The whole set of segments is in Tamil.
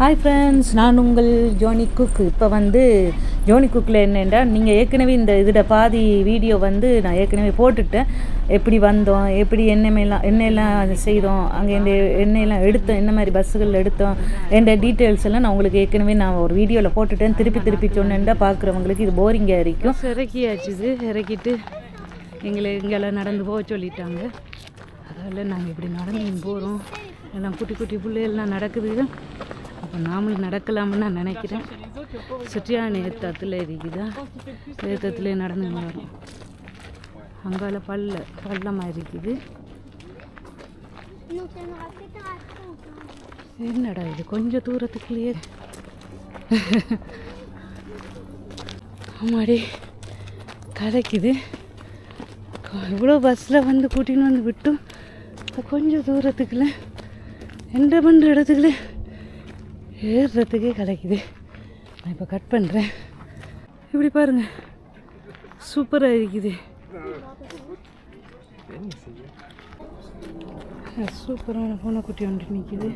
ஹாய் ஃப்ரெண்ட்ஸ் நான் உங்கள் ஜோனி குக் இப்போ வந்து ஜோனி குக்கில் என்னென்னா நீங்கள் ஏற்கனவே இந்த இதோட பாதி வீடியோ வந்து நான் ஏற்கனவே போட்டுட்டேன். எப்படி வந்தோம் எப்படி எண்ணெயெல்லாம் எண்ணெயெல்லாம் செய்தோம் அங்கே இந்த எண்ணெயெல்லாம் எடுத்தோம் என்ன மாதிரி பஸ்ஸுகள் எடுத்தோம் என்ற டீட்டெயில்ஸ் எல்லாம் நான் உங்களுக்கு ஏற்கனவே நான் ஒரு வீடியோவில் போட்டுட்டேன். திருப்பி திருப்பி சொன்னேன்டா பார்க்குறவங்களுக்கு இது போரிங்காக இருக்கும். இறக்கியாச்சு இது இறக்கிட்டு எங்களை இங்கெல்லாம் நடந்து போக சொல்லிட்டாங்க. அதனால் நாங்கள் இப்படி நடந்து போகிறோம் எல்லாம் குட்டி குட்டி பிள்ளைகள்லாம் நடக்குது. அப்போ நாமளும் நடக்கலாம்னு நான் நினைக்கிறேன். சுற்றியான ஏத்தத்தில் இருக்குதா? ஏத்தத்திலே நடந்து வரோம் அங்கால பல்ல பள்ளமாக இருக்குது. என்னடா இது? கொஞ்சம் தூரத்துக்குள்ளேயே. ஆமாடி கதைக்குது இவ்வளோ பஸ்ஸில் வந்து கூட்டின்னு வந்து விட்டும் இப்போ கொஞ்சம் தூரத்துக்குள்ள எந்த பண்ணுற இடத்துக்குள்ளே ஏறுறதுக்கே கிடைக்குது நான் இப்போ கட் பண்ணுறேன் இப்படி பாருங்க. சூப்பராக இருக்குது. சூப்பரான பூனைக்குட்டி ஒன்று நிற்கிது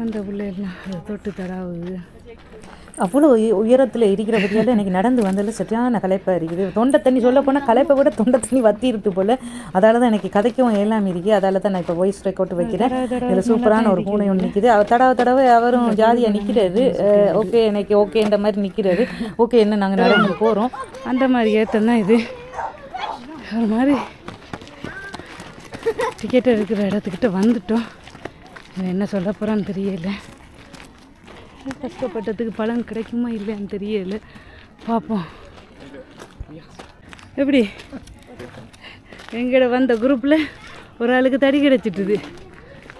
அந்த பிள்ளைகள்லாம் அதை தொட்டு தடாவுது. அவ்வளோ உயரத்தில் இருக்கிறபடியால் எனக்கு நடந்து வந்ததில் சரியான களைப்பாக இருக்குது. தொண்டை தண்ணி சொல்ல போனால் களைப்பை விட தொண்டை தண்ணி வத்திருத்து போல். அதால தான் எனக்கு கதைக்கவும் எல்லாம் இருக்குது அதால தான் நான் இப்போ வாய்ஸ் ரெக்கார்ட் வைக்கிறேன். இதில் சூப்பரான ஒரு பூனை ஒன்று நிற்கிது அவர் தடவை தடவை அவரும் ஜாதியாக நிற்கிறாரு ஓகே எனக்கு ஓகேன்ற மாதிரி நிற்கிறாரு ஓகே என்ன நாங்கள் நடந்து போகிறோம் அந்த மாதிரி ஏற்றம் தான் இது. ஒரு மாதிரி டிக்கெட் இருக்கிற இடத்துக்கிட்ட வந்துட்டோம். என்ன சொல்ல போகிறான்னு தெரியல. கஷ்டப்பட்டதுக்கு பலன் கிடைக்குமா இல்லையான்னு தெரியல. பார்ப்போம் எப்படி? எங்கட வந்த குரூப்பில் ஒரு ஆளுக்கு தடி கிடச்சிட்டுது.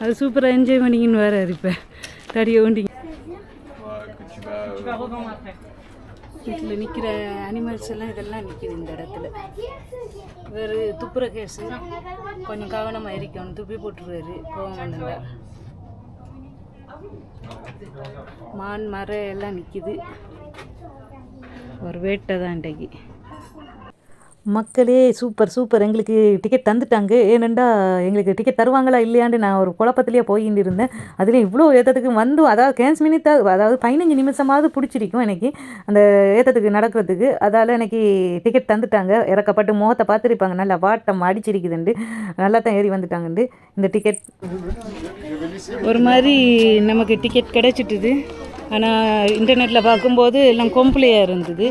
அது சூப்பராக என்ஜாய் பண்ணிக்கின்னு வேற இப்போ. தடியை ஓண்டிங்க வீட்டில் நிற்கிற அனிமல்ஸ் எல்லாம் இதெல்லாம் நிற்கிது இந்த இடத்துல. வேறு துப்புர கேஸு கொஞ்சம் கவனமாக இருக்கணும் துப்பி போட்டுருவாரு. கோவம் வந்தா மான் மரம் எல்லாம் நிற்கிது ஒரு வேட்டை தான் இன்றைக்கு. மக்களே சூப்பர் சூப்பர். எங்களுக்கு டிக்கெட் தந்துட்டாங்க. ஏனெண்டா எங்களுக்கு டிக்கெட் தருவாங்களா இல்லையாண்டு நான் ஒரு குழப்பத்திலேயே போயின்னு இருந்தேன் அதுலேயும் இவ்வளோ ஏற்றத்துக்கு வந்து அதாவது கேன்ஸ் மினிட் அதாவது பதினஞ்சு நிமிஷமாவது பிடிச்சிருக்கும் எனக்கு அந்த ஏற்றத்துக்கு நடக்கிறதுக்கு. அதால் எனக்கு டிக்கெட் தந்துட்டாங்க. இறக்கப்பட்டு முகத்தை பார்த்துருப்பாங்க. நல்லா வாட்டம் அடிச்சிருக்குதுண்டு நல்லா தான் ஏறி வந்துட்டாங்கண்டு இந்த டிக்கெட் ஒரு மாதிரி நமக்கு டிக்கெட் கிடைச்சிட்டுது. ஆனால் இன்டர்நெட்டில் பார்க்கும்போது எல்லாம் கொம்பளையாக இருந்தது.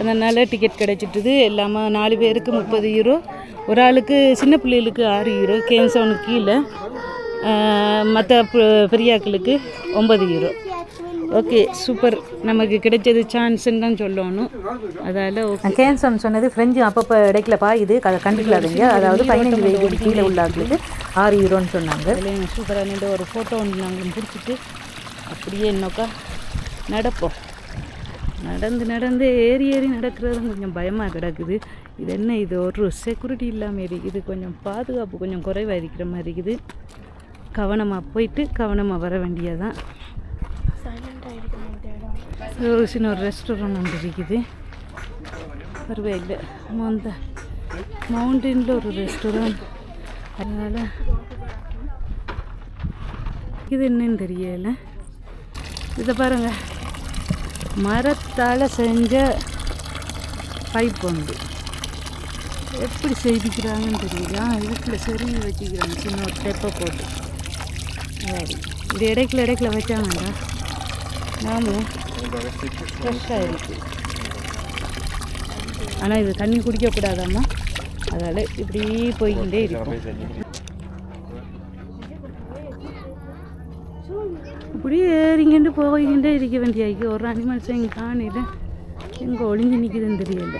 அதனால் டிக்கெட் கிடைச்சிட்டுது. எல்லாமே நாலு பேருக்கு முப்பது யூரோ ஒரு ஆளுக்கு சின்ன பிள்ளைகளுக்கு ஆறு யூரோ கேன்சவனுக்கு கீழே. மற்ற பெரியாக்களுக்கு ஒன்பது யூரோ ஓகே சூப்பர் நமக்கு கிடைச்சது சான்ஸ்ன்னு தான் சொல்லணும். அதால் கேன்சன் சொன்னது ஃப்ரெஞ்சு அப்பப்போ இடைக்கல பாயுது அதை கண்டுக்கலாதீங்க. அதாவது பதினஞ்சு வயதுக்கு கீழே உள்ள ஆட்களுக்கு ஆறு யூரோன்னு சொன்னாங்க. சூப்பராக நின்று ஒரு ஃபோட்டோ ஒன்று நாங்கள் பிடிச்சிட்டு அப்படியே என்னக்கா நடப்போம். நடந்து நடந்து ஏறி ஏறி நடக்கிறது கொஞ்சம் பயமாக கிடக்குது. இது என்ன? இது ஒரு செக்யூரிட்டி இல்லாமல் இருக்குது கொஞ்சம் பாதுகாப்பு கொஞ்சம் குறைவாக இருக்கிற மாதிரி இருக்குது. கவனமாக போயிட்டு கவனமாக வர வேண்டியதான் ஒரு சின்ன ஒரு ரெஸ்டாரண்ட் ஒன்று இருக்குது. பரவாயில்லை. மொந்த மவுண்டனில் ஒரு ரெஸ்டாரண்ட் அதனால் இது என்னன்னு தெரியலை. இதை பாருங்கள் மரத்தால் செஞ்ச பைப் உண்டு எப்படி செய்திக்கிறாங்கன்னு தெரியல. இதுக்குள்ள செருவி வச்சுக்கிறாங்க. சின்ன ஒரு தெப்பை போட்டு. சரி. இது இடைக்குள்ள இடைக்குல வச்சாங்கடா நாமும் ஃப்ரெஷ்ஷாக இருக்கு. ஆனால் இது தண்ணி குடிக்கக்கூடாதாம்மா அதால் இப்படி போய்கிட்டே இருக்கும். போய்கிட்டே இருக்க வேண்டியாக்கி ஒரு அனிமல்ஸ் எங்கே காணில எங்கே ஒளிஞ்சு நிற்குதுன்னு தெரியல.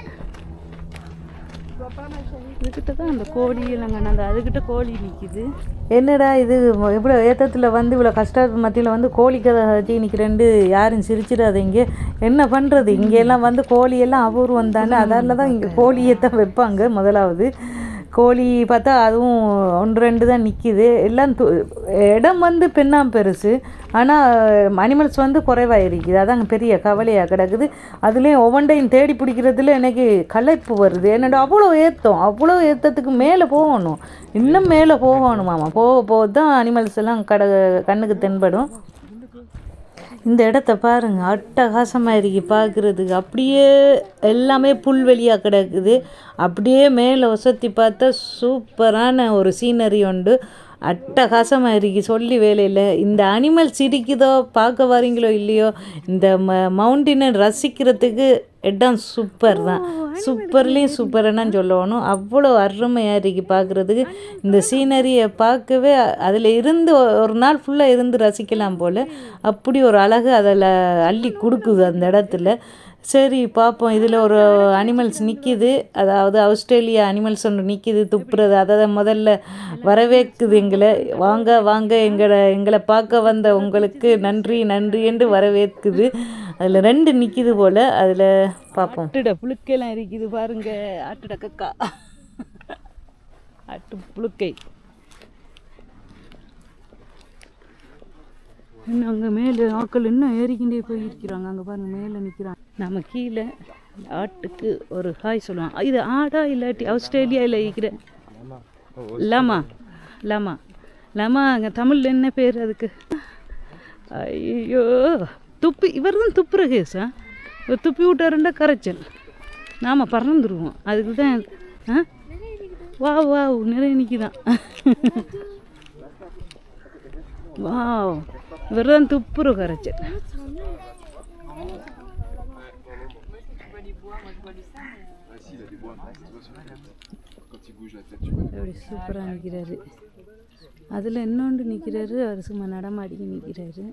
இதுக்கிட்ட தான் அந்த கோழி இல்லைங்க அந்த அதுக்கிட்ட கோழி நிற்கிது என்னடா இது? இவ்வளோ ஏத்தத்தில் வந்து இவ்வளோ கஷ்டத்து மத்தியில் வந்து கோழி கதை வச்சு நிற்கிறேன்ட்டு யாரும் சிரிச்சிடாதீங்க என்ன பண்ணுறது இங்கெல்லாம் வந்து கோழியெல்லாம் அபூர்வம் தானே. அதால தான் இங்கே கோழியை தான் வைப்பாங்க முதலாவது. கோழி பார்த்தா அதுவும் ஒன்று ரெண்டு தான் நிற்கிது எல்லாம் இடம் வந்து பெண்ணாம் பெருசு. ஆனால் அனிமல்ஸ் வந்து குறைவாக இருக்குது அதாங்க பெரிய கவலையாக கிடக்குது. அதுலேயும் ஒவ்வொன்றையும் தேடி பிடிக்கிறதுல எனக்கு களைப்பு வருது. என்னோட அவ்வளோ ஏற்றம் அவ்வளோ ஏற்றத்துக்கு மேலே போகணும். இன்னும் மேலே போகணுமாமா போக போக தான் அனிமல்ஸ் எல்லாம் கட கண்ணுக்கு தென்படும். இந்த இடத்த பாருங்க அட்டகாசமாக இருக்கு பார்க்குறதுக்கு அப்படியே எல்லாமே புல்வெளியாக கிடக்குது. அப்படியே மேலே ஒசத்தி பார்த்தா சூப்பரான ஒரு சீனரி உண்டு. அட்டகாசமாக இருக்கு சொல்லி வேலையில். இந்த அனிமல் சிரிக்குதோ பார்க்க வரீங்களோ இல்லையோ இந்த ம மவுண்டினை ரசிக்கிறதுக்கு இடம் சூப்பர் தான். சூப்பர்லேயும் சூப்பர்னா சொல்லணும். அவ்வளோ அருமையாக இருக்கு பார்க்குறதுக்கு இந்த சீனரியை பார்க்கவே அதில் இருந்து ஒரு நாள் ஃபுல்லாக இருந்து ரசிக்கலாம் போல். அப்படி ஒரு அழகு அதில் அள்ளி கொடுக்குது அந்த இடத்துல. சரி பார்ப்போம் இதில் ஒரு அனிமல்ஸ் நிற்கிது அதாவது ஆஸ்திரேலியா அனிமல்ஸ் ஒன்று நிற்கிது துப்புறது. அதை முதல்ல வரவேற்குது எங்களை. வாங்க வாங்க எங்களை எங்களை பார்க்க வந்த உங்களுக்கு நன்றி நன்றி என்று வரவேற்குது. அதில் ரெண்டு நிற்கிது போல். அதில் பார்ப்போம் ஆட்டுட புழுக்கைலாம் இருக்குது பாருங்கள் ஆட்டுட கக்கா. ஆட்டு புழுக்கை. இன்னும் அங்கே மேலே ஆட்கள் இன்னும் ஏறிக்கிண்டே போய் இருக்கிறாங்க அங்கே பாருங்க மேலே நிற்கிறாங்க நம்ம கீழே ஆட்டுக்கு ஒரு ஹாய் சொல்லுவான் இது ஆடா இல்லாட்டி ஆஸ்திரேலியாவில் இருக்கிற லமா லமா லமா அங்கே தமிழில் என்ன பேர் அதுக்கு? ஐயோ துப்பி இவர் தான் துப்புற கேஸா இவர் துப்பி விட்டாருண்டா கரைச்சல். நாம் பறந்துருவோம். அதுக்கு தான் ஆ? வா வா நிறைய நிற்கிதான் வாவ். இவர் தான் துப்புர கரைச்சல். அப்படி சூப்பராக நிற்கிறாரு அதில் இன்னொன்று நிற்கிறாரு அவர் சும்மா நடமாடிக்கு நிற்கிறாரு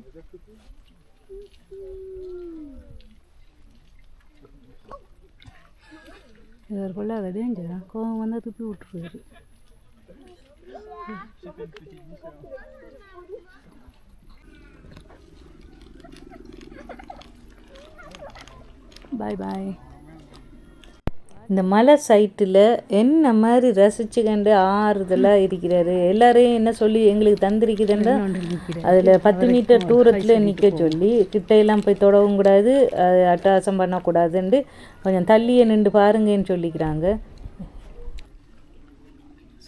இவர் கொள்ளாத டேஞ்சரா கோவம் வந்தால் துப்பி விட்டுருவாரு. பாய் பாய் இந்த மலை சைட்டில் என்ன மாதிரி ரசிச்சு கண்டு ஆறுதலாக இருக்கிறாரு? எல்லாரையும் என்ன சொல்லி எங்களுக்கு தந்திருக்குதுன்னா அதில் பத்து மீட்டர் தூரத்தில் நிற்க சொல்லி கிட்டையெல்லாம் போய் தொடவும் கூடாது அது அட்டகாசம் பண்ணக்கூடாதுன்ட்டு கொஞ்சம் தள்ளியே நின்று பாருங்கன்னு சொல்லிக்கிறாங்க.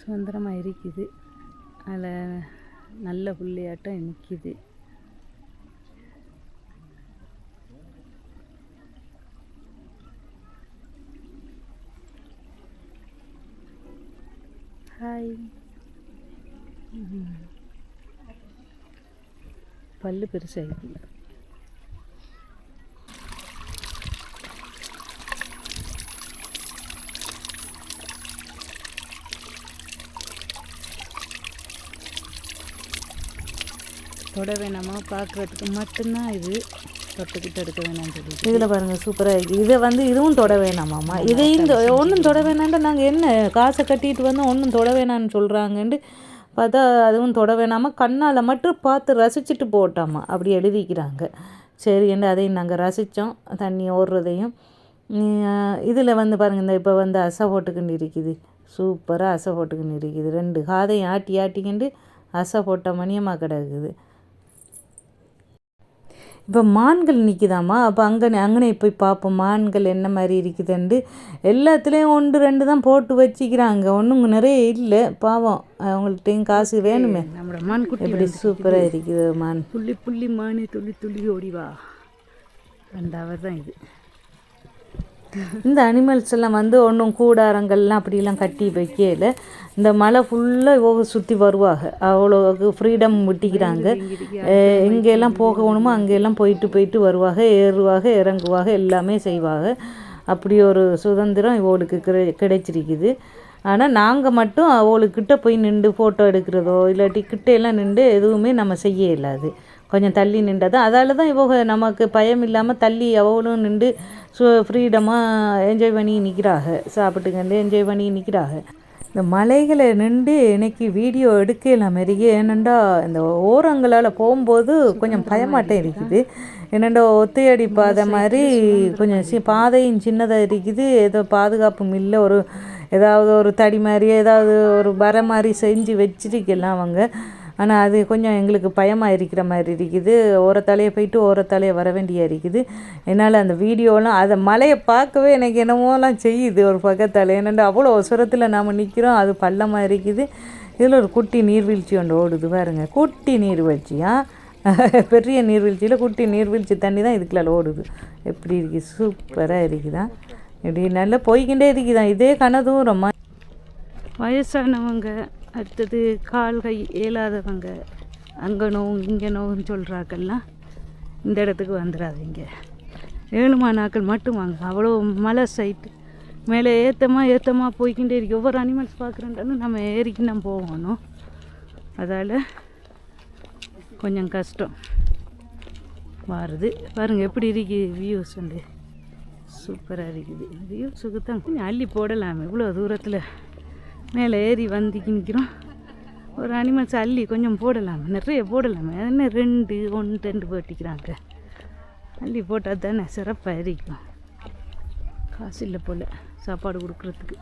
சுதந்திரமாக இருக்குது. அதில் நல்ல புள்ளையாட்டம் நிற்கிது ஹாய் பல்லு பெருசாகிடுது தொட வேணாமா பார்க்குறதுக்கு மட்டும்தான் இது தொட்டுக்கிட்டு எடுக்க வேணாம்னு சொல்லி இதில் பாருங்கள் சூப்பராக இருக்குது இதை வந்து இதுவும் தொட வேணாமாம்மா இதையும் ஒன்றும் தொட வேணான்ட்டு நாங்கள் என்ன காசை கட்டிட்டு வந்து ஒன்றும் தொட வேணான்னு சொல்கிறாங்கன்ட்டு பார்த்தா அதுவும் தொட வேணாமா? கண்ணால் மட்டும் பார்த்து ரசிச்சுட்டு போட்டாமா? அப்படி எழுதிக்கிறாங்க. சரி என்று அதையும் நாங்கள் ரசித்தோம் தண்ணி ஓடுறதையும். இதில் வந்து பாருங்கள் இந்த இப்போ வந்து அசை போட்டுக்கின்னு இருக்குது. சூப்பராக அசை போட்டுக்கின்னு இருக்குது. ரெண்டு காதையும் ஆட்டி ஆட்டிக்கிண்டு அசை போட்ட மணியமாக கிடக்குது. இப்போ மான்கள் நிற்கிதாம்மா அப்போ அங்கே அங்கனே போய் பார்ப்போம் மான்கள் என்ன மாதிரி இருக்குதுன்ட்டு எல்லாத்துலேயும் ஒன்று ரெண்டு தான் போட்டு வச்சுக்கிறாங்க. ஒன்றும் நிறைய இல்லை. பாவம். அவங்கள்ட்டையும் காசு வேணுமே. நம்மளோட மான் குட்டி எப்படி சூப்பராக இருக்குது மான். புள்ளி புள்ளி மானே துள்ளி துள்ளி ஓடிவா. ரெண்டாவது தான் இது. இந்த அனிமல்ஸ் எல்லாம் வந்து ஒன்றும் கூடாரங்கள்லாம் அப்படிலாம் கட்டி வைக்கல. இந்த மலை ஃபுல்லாக இவங்க சுற்றி வருவாங்க. அவ்வளோக்கு ஃப்ரீடம் விட்டிக்கிறாங்க. எங்கெல்லாம் போகணுமோ? அங்கெல்லாம் போயிட்டு போயிட்டு வருவாங்க. ஏறுவாங்க இறங்குவாங்க எல்லாமே செய்வாங்க. அப்படி ஒரு சுதந்திரம் இவளுக்கு கிடை கிடைச்சிருக்குது. ஆனால் நாங்கள் மட்டும் அவளுக்கிட்ட போய் நின்று ஃபோட்டோ எடுக்கிறதோ இல்லாட்டி கிட்டையெல்லாம் நின்று எதுவுமே நம்ம செய்ய இயலாது கொஞ்சம் தள்ளி நின்றதான் அதால் தான் இவங்க நமக்கு பயம் இல்லாமல் தள்ளி அவளும் நின்று சு ஃப்ரீடமாக என்ஜாய் பண்ணி நிற்கிறாங்க சாப்பிட்டுக்கண்டு என்ஜாய் பண்ணி நிற்கிறாங்க இந்த மலைகளை நின்று எனக்கு வீடியோ எடுக்கல மாரியே ஏனண்டா இந்த ஓரங்களால் போகும்போது கொஞ்சம் பயமாட்டம் இருக்குது. என்னண்டா ஒத்தையடி பாதை மாதிரி கொஞ்சம் சி பாதையும் சின்னதாக இருக்குது. ஏதோ பாதுகாப்பும் இல்லை. ஒரு ஏதாவது ஒரு தடி மாதிரி ஏதாவது ஒரு வர மாதிரி செஞ்சு வச்சிருக்கலாம் அவங்க. ஆனால் அது கொஞ்சம் எங்களுக்கு பயமாக இருக்கிற மாதிரி இருக்குது. ஓரத்தாலேயே போயிட்டு ஓரத்தாலேயே வர வேண்டியா இருக்குது. என்னால் அந்த வீடியோலாம் அதை மலையை பார்க்கவே எனக்கு என்னமோலாம் செய்யுது ஒரு பக்கத்தால். ஏன்னா அவ்வளோ சுரத்தில் நாம் நிற்கிறோம் அது பள்ளமாக இருக்குது. இதில் ஒரு குட்டி நீர்வீழ்ச்சி ஒன்று ஓடுது பாருங்க. குட்டி நீர்வீழ்ச்சியா? பெரிய நீர்வீழ்ச்சியில் குட்டி நீர்வீழ்ச்சி தண்ணி தான் இதுக்குள்ள ஓடுது. எப்படி இருக்குது சூப்பராக இருக்குதான் இப்படி நல்லா போய்கிட்டே இருக்குதான் இதே கன தூரமாக வயசானவங்க. அடுத்தது கால் கை இயலாதவங்க அங்கே நோவு இங்கே நோவுன்னு சொல்கிறாக்கெல்லாம் இந்த இடத்துக்கு வந்துடாதீங்க ஏழுமா நாட்கள் மட்டும் வாங்க. அவ்வளோ மலை சைட்டு மேலே ஏற்றமாக ஏற்றமாக போய்கிட்டே இருக்கு. ஒவ்வொரு அனிமல்ஸ் பார்க்குறேன்டாலும் நம்ம ஏறிக்கு நம்ம போகணும். அதால் கொஞ்சம் கஷ்டம். வருது. பாருங்கள் எப்படி இருக்குது வியூஸ் வந்து. சூப்பராக இருக்குது. வியூஸுக்கு தான் கொஞ்சம் அள்ளி போடலாமே. இவ்வளோ தூரத்தில். மேலே ஏறி வந்து நிற்கிறோம். ஒரு அனிமல்ஸ் அள்ளி கொஞ்சம் போடலாமே. நிறைய போடலாமே. என்ன ரெண்டு ஒன்று ரெண்டு போட்டிக்கிறாங்க அள்ளி போட்டால் தானே சிறப்பாக இருக்கும் காசு இல்லை போல் சாப்பாடு கொடுக்குறதுக்கு.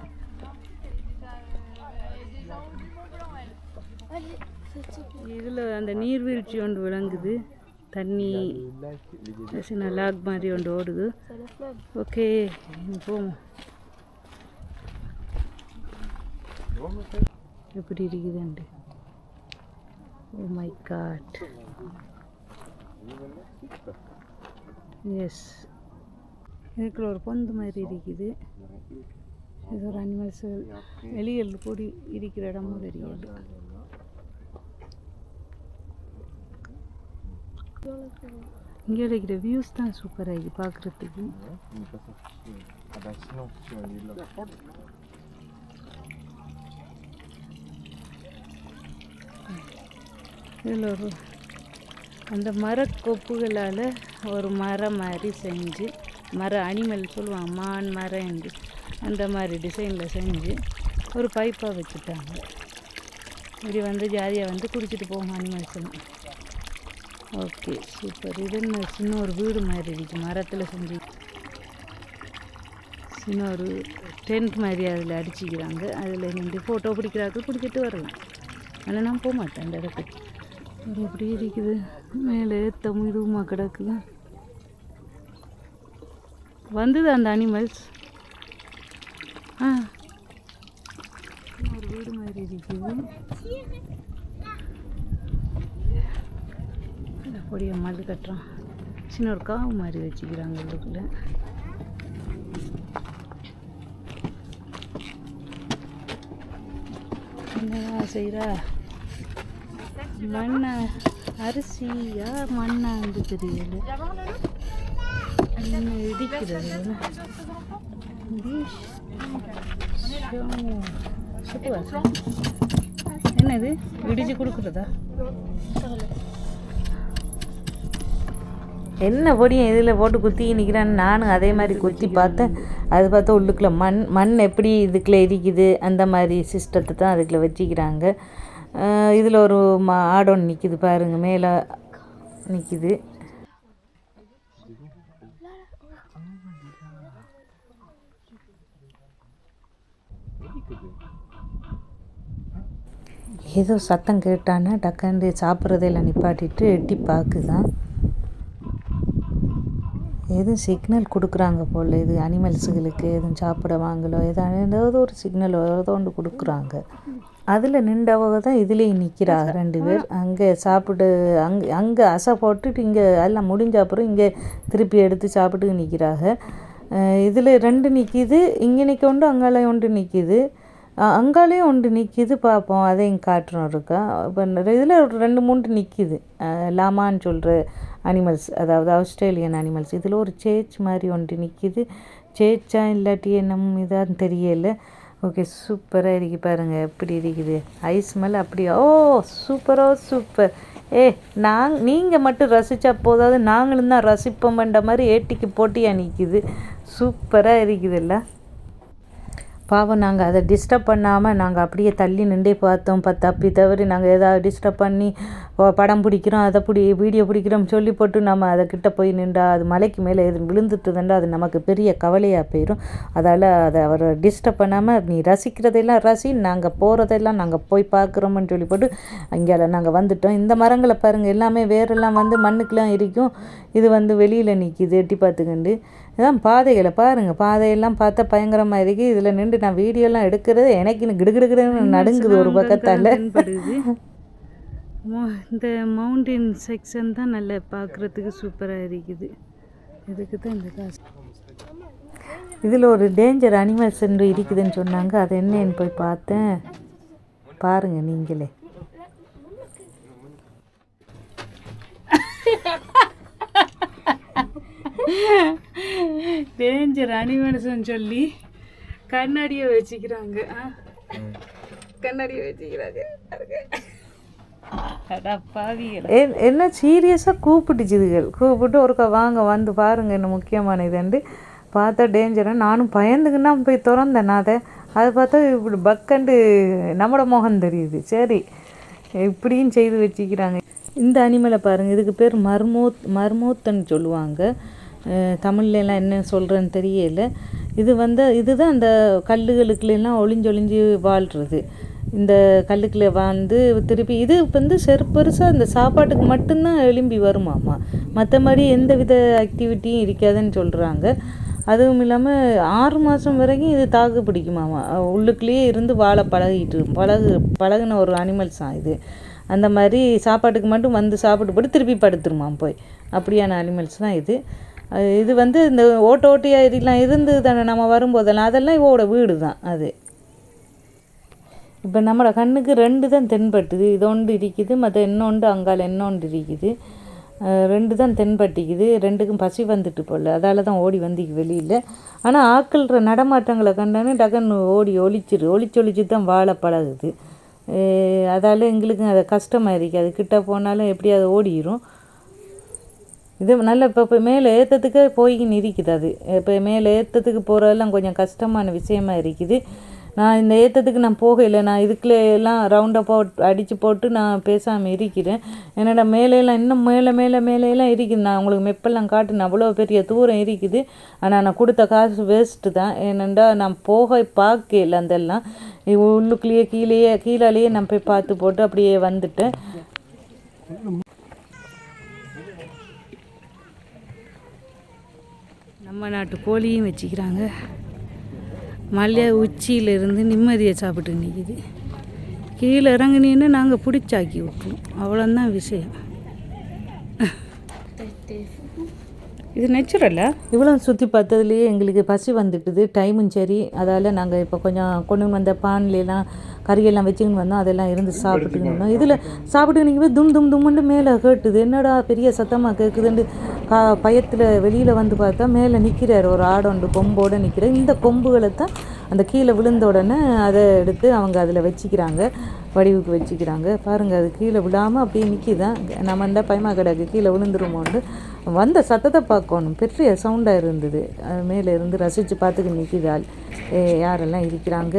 இதில் அந்த நீர்வீழ்ச்சி ஒன்று விளங்குது. தண்ணி சின்ன லாக் மாதிரி ஒன்று ஓடுது. ஓகே போவோம். எப்படி இருக்குதுண்டு. ஓ மை காட் எஸ் இதுக்குள்ள ஒரு பொந்து மாதிரி இருக்குது. இது ஒரு அனிமல்ஸ் எலிகள் கூடி இருக்கிற இடமும் தெரியாது இங்கே இருக்கிற வியூஸ் தான் சூப்பராக இருக்குது பார்க்குறதுக்கு. இதில் ஒரு அந்த மரக்கொப்புகளால் ஒரு மரம் மாதிரி செஞ்சு மர அனிமல் சொல்லுவாங்க மான் மரம் என்று அந்த மாதிரி டிசைனில் செஞ்சு ஒரு பைப்பாக வச்சுட்டாங்க. இப்படி வந்து ஜாலியாக வந்து குடிச்சிட்டு போகும் அனிமல்ஸ் ஓகே சூப்பர் இது என்ன? சின்ன ஒரு வீடு மாதிரி இருக்குது மரத்தில் செஞ்சு சின்ன ஒரு டென்ட் மாதிரி அதில் அடிச்சிக்கிறாங்க. அதில் நின்று ஃபோட்டோ பிடிக்கிறாக்கள் பிடிச்சிட்டு வரலாம். ஆனால் நான் போக மாட்டேன் அந்த இடத்துக்கு. அது எப்படி இருக்குது. மேலே ஏத்தமும் இதுவுமா கிடக்குது. வந்தது அந்த அனிமல்ஸ் ஆ. ஒரு வீடு மாதிரி இருக்குது. பொடிய மல்லு கட்டுறான். சின்ன ஒரு காவு மாதிரி வச்சுக்கிறாங்க உள்ளுக்குள்ள என்னடா செய்கிறா மண்ணா அரிசியா மண்ணாண்டு தெரியல. இடிக்கிறது? என்னது? இடிச்சு கொடுக்குறதா? என்ன பொடியும் இதில் போட்டு குத்தி நிற்கிறான்னு நானும் அதே மாதிரி குத்தி பார்த்தேன். அது பார்த்தா உள்ளுக்குள்ள மண் மண் எப்படி இதுக்குள்ளே இருக்குது அந்த மாதிரி சிஸ்டத்தை தான் அதுக்குள்ளே வச்சுக்கிறாங்க. இதில் ஒரு மா ஒன்று நிற்கிது பாருங்கள் மேலே நிற்கிது ஏதோ சத்தம் கேட்டான்னா டக்காண்டு சாப்பிட்றதெல்லாம் நிப்பாட்டிட்டு எட்டி பார்க்குதான். எதுவும் சிக்னல் கொடுக்குறாங்க போல் இது அனிமல்ஸுகளுக்கு எதுவும் சாப்பிட வாங்கலோ எதாவது ஏதாவது ஒரு சிக்னல் ஏதோ ஒன்று கொடுக்குறாங்க. அதில் நின்றவங்க தான் இதுலேயும் நிற்கிறாங்க ரெண்டு பேர். அங்கே சாப்பிட்டு அங்கே அங்கே அசை போட்டுட்டு இங்கே எல்லாம் முடிஞ்ச அப்புறம் இங்கே திருப்பி எடுத்து சாப்பிட்டு நிற்கிறாங்க இதில் ரெண்டு நிற்கிது இங்கே நிற்க உண்டு அங்காலே ஒன்று நிற்கிது அங்காலேயும் ஒன்று நிற்கிது பார்ப்போம் அதையும் காட்டுறோம் இருக்கா? இப்போ இதில் ஒரு ரெண்டு மூன்று நிற்கிது லாமான்னு சொல்கிற அனிமல்ஸ் அதாவது ஆஸ்திரேலியன் அனிமல்ஸ் இதில் ஒரு சேச் மாதிரி ஒன்று நிற்கிது சேச்சா இல்லாட்டி என்னமோ இதான்னு தெரியலை. ஓகே சூப்பராக இருக்கு பாருங்கள் எப்படி இருக்குது? ஐஸ் மேலே அப்படியா ஓ சூப்பரோ சூப்பர் ஏ நாங் நீங்கள் மட்டும் ரசித்தா போதாவது நாங்களும் தான் ரசிப்போம்ன்ற மாதிரி ஏட்டிக்கு போட்டியாக நிற்கிது சூப்பராக இருக்குதுல்ல. பாவம் நாங்கள் அதை டிஸ்டர்ப் பண்ணாமல் நாங்கள் அப்படியே தள்ளி நின்றே பார்த்தோம். தப்பி தவறி நாங்கள் ஏதாவது டிஸ்டர்ப் பண்ணி படம் பிடிக்கிறோம் அதை பிடி வீடியோ பிடிக்கிறோம் சொல்லி போட்டு நம்ம அதை கிட்ட போய் நின்றா அது மலைக்கு மேலே எது விழுந்துட்டுதுண்டா அது நமக்கு பெரிய கவலையாக போயிடும் அதால் அதை அவரை டிஸ்டர்ப் பண்ணாமல் நீ ரசிக்கிறதெல்லாம் ரசி நாங்கள் போகிறதெல்லாம் நாங்கள் போய் பார்க்குறோம்னு சொல்லி போட்டு அங்கே நாங்கள் வந்துட்டோம். இந்த மரங்களை பாருங்கள் எல்லாமே வேரெல்லாம் வந்து மண்ணுக்கெலாம் இருக்கும் இது வந்து வெளியில் நிற்கிது எட்டி பார்த்துக்கிண்டு. இதான் பாதைகளை பாருங்கள் பாதையெல்லாம் பார்த்தா பயங்கரமாக இருக்குது இதில் நின்று நான் வீடியோலாம் எடுக்கிறது எனக்கு கிடுகிடுகிடுன்னு நடுங்குது ஒரு பக்கத்தால். இந்த மவுண்டன் செக்ஷன் தான் நல்லா பார்க்குறதுக்கு சூப்பராக இருக்குது. இதுக்கு தான் இந்த காசு. இதில் ஒரு டேஞ்சர் அனிமல்ஸ் என்று இருக்குதுன்னு சொன்னாங்க. அது என்னன்னு போய் பார்த்தேன். பாருங்கள் நீங்களே. டேஞ்சர் அனிமனுஷன் சொல்லி கண்ணாடியை வச்சுக்கிறாங்க. கண்ணாடியை வச்சுக்கிறாங்க. என்ன சீரியஸாக கூப்பிட்டுச்சுதுகள் கூப்பிட்டு ஒருக்கா வாங்க வந்து பாருங்க என்ன முக்கியமான இதுண்டு பார்த்தா டேஞ்சராக நானும் பயந்துக்குன்னா போய் திறந்தேன் நான் அதை. அதை பார்த்தா இப்படி பக்கண்டு நம்மளோட முகம் தெரியுது. சரி இப்படியும் செய்து வச்சுக்கிறாங்க. இந்த அனிமலை பாருங்கள் இதுக்கு பேர் மர்மூத் மர்மூத்தன்னு சொல்லுவாங்க. தமிழ்லலாம் என்ன சொல்கிறேன்னு தெரியல. இது வந்து இதுதான் அந்த கல்லுகளுக்குலாம் ஒளிஞ்சொழிஞ்சு வாழ்கிறது இந்த கல்லுக்குள்ளே வாழ்ந்து திருப்பி இது வந்து செரு பெருசாக இந்த சாப்பாட்டுக்கு மட்டும்தான் எழும்பி வருமாமா? மற்றபடி எந்த வித ஆக்டிவிட்டியும் இருக்காதுன்னு சொல்கிறாங்க அதுவும் இல்லாமல் ஆறு மாதம் வரைக்கும் இது தாக்கு பிடிக்குமாமா? உள்ளுக்குள்ளேயே இருந்து வாழ பழகிட்டு பழகு பழகுன ஒரு அனிமல்ஸ் இது. அந்த மாதிரி சாப்பாட்டுக்கு மட்டும் வந்து சாப்பிட்டு போட்டு திருப்பி படுத்துருமாம் போய். அப்படியான அனிமல்ஸ் தான் இது. இது வந்து இந்த ஓட்ட ஓட்டையாக இதெல்லாம் இருந்து தானே நம்ம வரும்போதெல்லாம் அதெல்லாம் இவோட வீடு தான் அது. இப்போ நம்மளோட கண்ணுக்கு ரெண்டு தான் தென்பட்டுது. இது ஒன்று இருக்குது மற்ற இன்னொன்று அங்கால் இன்னொன்று இருக்குது. ரெண்டு தான் தென்பட்டிக்குது. ரெண்டுக்கும் பசி வந்துட்டு போல. அதால் தான் ஓடி வந்திக்கு வெளியில். ஆனால் ஆக்கள்ற நடமாட்டங்களை கண்டானே டக்குன்னு ஓடி ஒளிச்சிரு ஒழிச்சு ஒழிச்சு தான் வாழ பழகுது. அதால் எங்களுக்கும் எங்களுக்கு அது கஷ்டமாக இருக்குது அது கிட்ட போனாலும் எப்படி அது ஓடிரும். இது நல்ல இப்போ இப்போ மேலே ஏற்றத்துக்கு போய்கின்னு இருக்குது அது. இப்போ மேலே ஏற்றத்துக்கு போகிறதெல்லாம் கொஞ்சம் கஷ்டமான விஷயமா இருக்குது. நான் இந்த ஏற்றத்துக்கு நான் போகலை. நான் இதுக்குள்ளே எல்லாம் ரவுண்டாக போட் அடித்து போட்டு நான் பேசாமல் இருக்கிறேன். என்னடா மேலேலாம் இன்னும் மேலே மேலே மேலேலாம் இருக்குது. நான் உங்களுக்கு மெப்பெல்லாம் காட்டுனேன். அவ்வளோ பெரிய தூரம் இருக்குது. ஆனால் நான் கொடுத்த காசு வேஸ்ட்டு தான். ஏனெண்டா நான் போக பார்க்கல அதெல்லாம். உள்ளுக்குள்ளேயே கீழேயே கீழாலேயே நான் போய் பார்த்து போட்டு அப்படியே வந்துட்டேன். நம்ம நாட்டு கோழியும் வச்சுக்கிறாங்க. மல்லிகை உச்சியிலிருந்து நிம்மதியை சாப்பிட்டு நிற்கிது கீழே இறங்குனீன்னு நாங்கள் பிடிச்சாக்கி விட்ருவோம் அவ்வளோந்தான் விஷயம். இது நேச்சுரலா இவ்வளோ சுற்றி பார்த்ததுலேயே எங்களுக்கு பசி வந்துட்டுது. டைமும் சரி. அதால் நாங்கள் இப்போ கொஞ்சம் கொண்டு வந்த பான்லாம் கறியெல்லாம் வச்சுக்கின்னு வந்தோம். அதெல்லாம் இருந்து சாப்பிட்டுக்கின்னு இருந்தோம் இதில் சாப்பிட்டு நீங்கள் தும் தும் தும்முன்னு மேலே கேட்டுது. என்னடா பெரிய சத்தமாக கேட்குதுன்னு கா பயத்தில் வெளியில் வந்து பார்த்தா மேலே நிற்கிறார் ஒரு ஆடோண்டு கொம்போடு நிற்கிறார் இந்த கொம்புகளை தான் அந்த கீழே விழுந்த உடனே அதை எடுத்து அவங்க அதில் வச்சுக்கிறாங்க. வடிவுக்கு வச்சுக்கிறாங்க. பாருங்கள் அது கீழே விழாமல் அப்படியே நிற்கிதான் நம்ம இந்த பயமா கிடக்கு. கீழே விழுந்துருமோண்டு வந்த சத்தத்தை பார்க்கணும். பெரிய சவுண்டாக இருந்தது. அது மேலே இருந்து ரசித்து பார்த்துக்க நிற்கிறாள் யாரெல்லாம் இருக்கிறாங்க?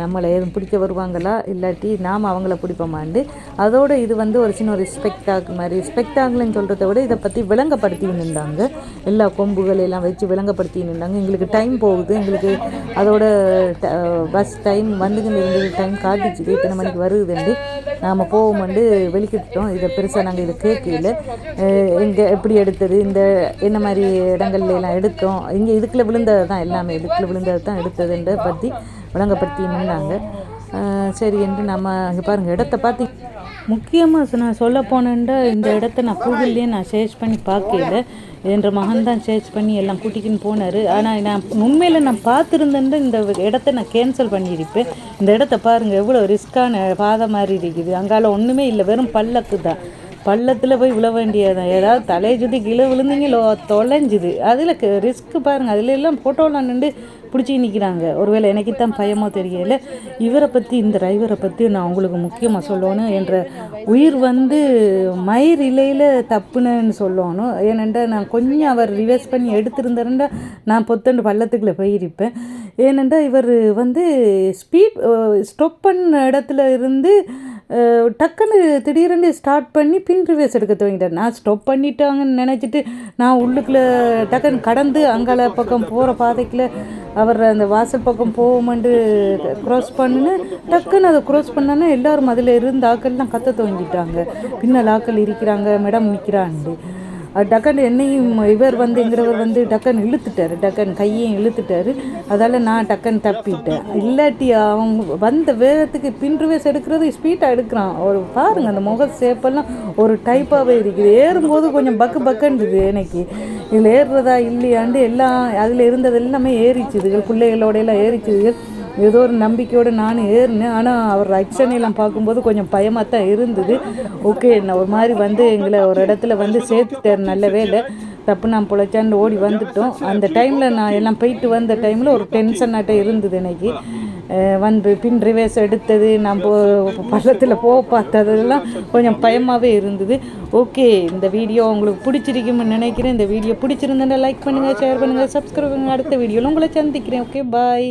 நம்மளை எதுவும் பிடிக்க வருவாங்களா? இல்லாட்டி நாம் அவங்கள பிடிப்போமாண்டு? அதோட இது வந்து ஒரு சின்ன ஒரு ஸ்பெக்டாக் மாதிரி. ஸ்பெக்டாக்லன்னு சொல்கிறத விட இதை பற்றி விளங்கப்படுத்தி நின்றாங்க எல்லா கொம்புகள் எல்லாம் வச்சு விளங்கப்படுத்தி நின்றாங்க எங்களுக்கு டைம் போகுது. எங்களுக்கு அதோட பஸ் டைம் வந்துக்கிட்டு இருந்தது. டைம் காட்டிச்சு. இத்தனை மணிக்கு வருதுண்டு? நாம் போவோம்ண்டு வெளிக்கிட்டோம் இதை பெருசாக நாங்கள் இதை கேட்கல. எங்கே எப்படி எடுத்தது? இந்த என்ன மாதிரி இடங்கள்ல எல்லாம் எடுத்தோம்? இங்கே இதுக்குள்ள விழுந்தது தான் எல்லாமே. இதுக்குள்ள விழுந்தது தான் எடுத்ததுன்ற பற்றி விளங்கப்படுத்தி நின்னாங்க. சரி என்று நம்ம அங்கே பாருங்கள் இடத்த பார்த்து முக்கியமாக நான் சொல்ல போனேன்டா இந்த இடத்த நான் கூகுள்லேயே நான் சர்ச் பண்ணி பார்க்கல. என்ற மகன் தான் சேர்ச் பண்ணி எல்லாம் கூட்டிக்கின்னு போனார். ஆனால் நான் உண்மையில் நான் பார்த்துருந்தேன் இந்த இடத்த நான் கேன்சல் பண்ணியிருப்பேன். இந்த இடத்த பாருங்கள் எவ்வளோ ரிஸ்க்கான பாதை மாதிரி இருக்குது. அங்கால ஒன்றுமே இல்லை வெறும் பல்லக்கு தான். பள்ளத்தில் போய் விழ வேண்டியதான் ஏதாவது தலையை சுற்றி கீழே விழுந்தீங்களோ தொலைஞ்சுது. அதில் ரிஸ்க்கு பாருங்கள் அதில் எல்லாம் ஃபோட்டோலாம் நின்று பிடிச்சி நிற்கிறாங்க ஒருவேளை எனக்கு தான் பயமோ தெரியல. இவரை பற்றி இந்த டிரைவரை பற்றி நான் உங்களுக்கு முக்கியமாக சொல்லணும் என்ற உயிர் வந்து மயிர் இலையில் தப்புனேன்னு சொல்லணும். ஏனென்றால் நான் கொஞ்சம் அவர் ரிவர்ஸ் பண்ணி எடுத்திருந்தாருண்டா நான் பொத்தண்டு பள்ளத்துக்குள்ளே போயிருப்பேன். ஏனென்றால் இவர் வந்து ஸ்பீட் ஸ்டாப் பண்ண இடத்துல இருந்து டக்குன்னு திடீர்னு ஸ்டார்ட் பண்ணி பின் ரிவர்ஸ் எடுக்க துவங்கிட்டேன். நான் ஸ்டாப் பண்ணிட்டாங்கன்னு நினச்சிட்டு நான் உள்ளுக்குள்ளே டக்குன்னு கடந்து அங்கால பக்கம் போகிற பாதைக்குள்ளே அவர் அந்த வாசல் பக்கம் போவோமெண்டு க்ராஸ் பண்ணுன்னு டக்குன்னு அதை க்ராஸ் பண்ணோன்னா எல்லாரும் அதில் இருந்த ஆக்கள்லாம் கத்த துவங்கிட்டாங்க. பின்னல் ஆக்கள் இருக்கிறாங்க மேடம் நிற்கிறாண்டு டக்கன் டக்குன்னு என்னையும் இவர் வந்துங்கிறவர் வந்து டக்குன்னு இழுத்துட்டாரு. டக்குன்னு கையையும் இழுத்துட்டாரு. அதால் நான் டக்குன்னு தப்பிட்டேன். இல்லாட்டி அவங்க வந்த வேகத்துக்கு பின் எடுக்கிறது ஸ்பீடாக எடுக்கிறான். ஒரு பாருங்க அந்த முக சேப்பெல்லாம் ஒரு டைப்பாகவே இருக்குது. ஏறும்போது கொஞ்சம் பக்கு பக்குன்றது எனக்கு இதில் ஏறுறதா இல்லையாண்டு எல்லாம் அதில் இருந்தது எல்லாமே ஏறிச்சுதுகள் பிள்ளைகளோட எல்லாம் ஏறிச்சுதுகள் ஏதோ ஒரு நம்பிக்கையோடு நான் ஏறினேன். ஆனால் அவர் எல்லாம் பார்க்கும்போது கொஞ்சம் பயமாக தான் இருந்தது. ஓகே நான் ஒரு மாதிரி வந்து எங்களை ஒரு இடத்துல வந்து சேர்த்துட்டார் நல்ல வேலை தப்பு நான் பிழைச்சான்னு ஓடி வந்துட்டோம். அந்த டைமில் நான் எல்லாம் போயிட்டு வந்த டைமில் ஒரு டென்ஷனாட்ட இருந்தது எனக்கு. வந்து பின் ரிவேஸ் எடுத்தது நான் போ பள்ளத்தில் போக பார்த்ததெல்லாம் கொஞ்சம் பயமாகவே இருந்தது. ஓகே இந்த வீடியோ உங்களுக்கு பிடிச்சிருக்கும்னு நினைக்கிறேன். இந்த வீடியோ பிடிச்சிருந்தேன்னா லைக் பண்ணுங்கள் ஷேர் பண்ணுங்கள் சப்ஸ்கிரைப் பண்ணுங்கள் அடுத்த வீடியோவில் உங்களை சந்திக்கிறேன். Okay bye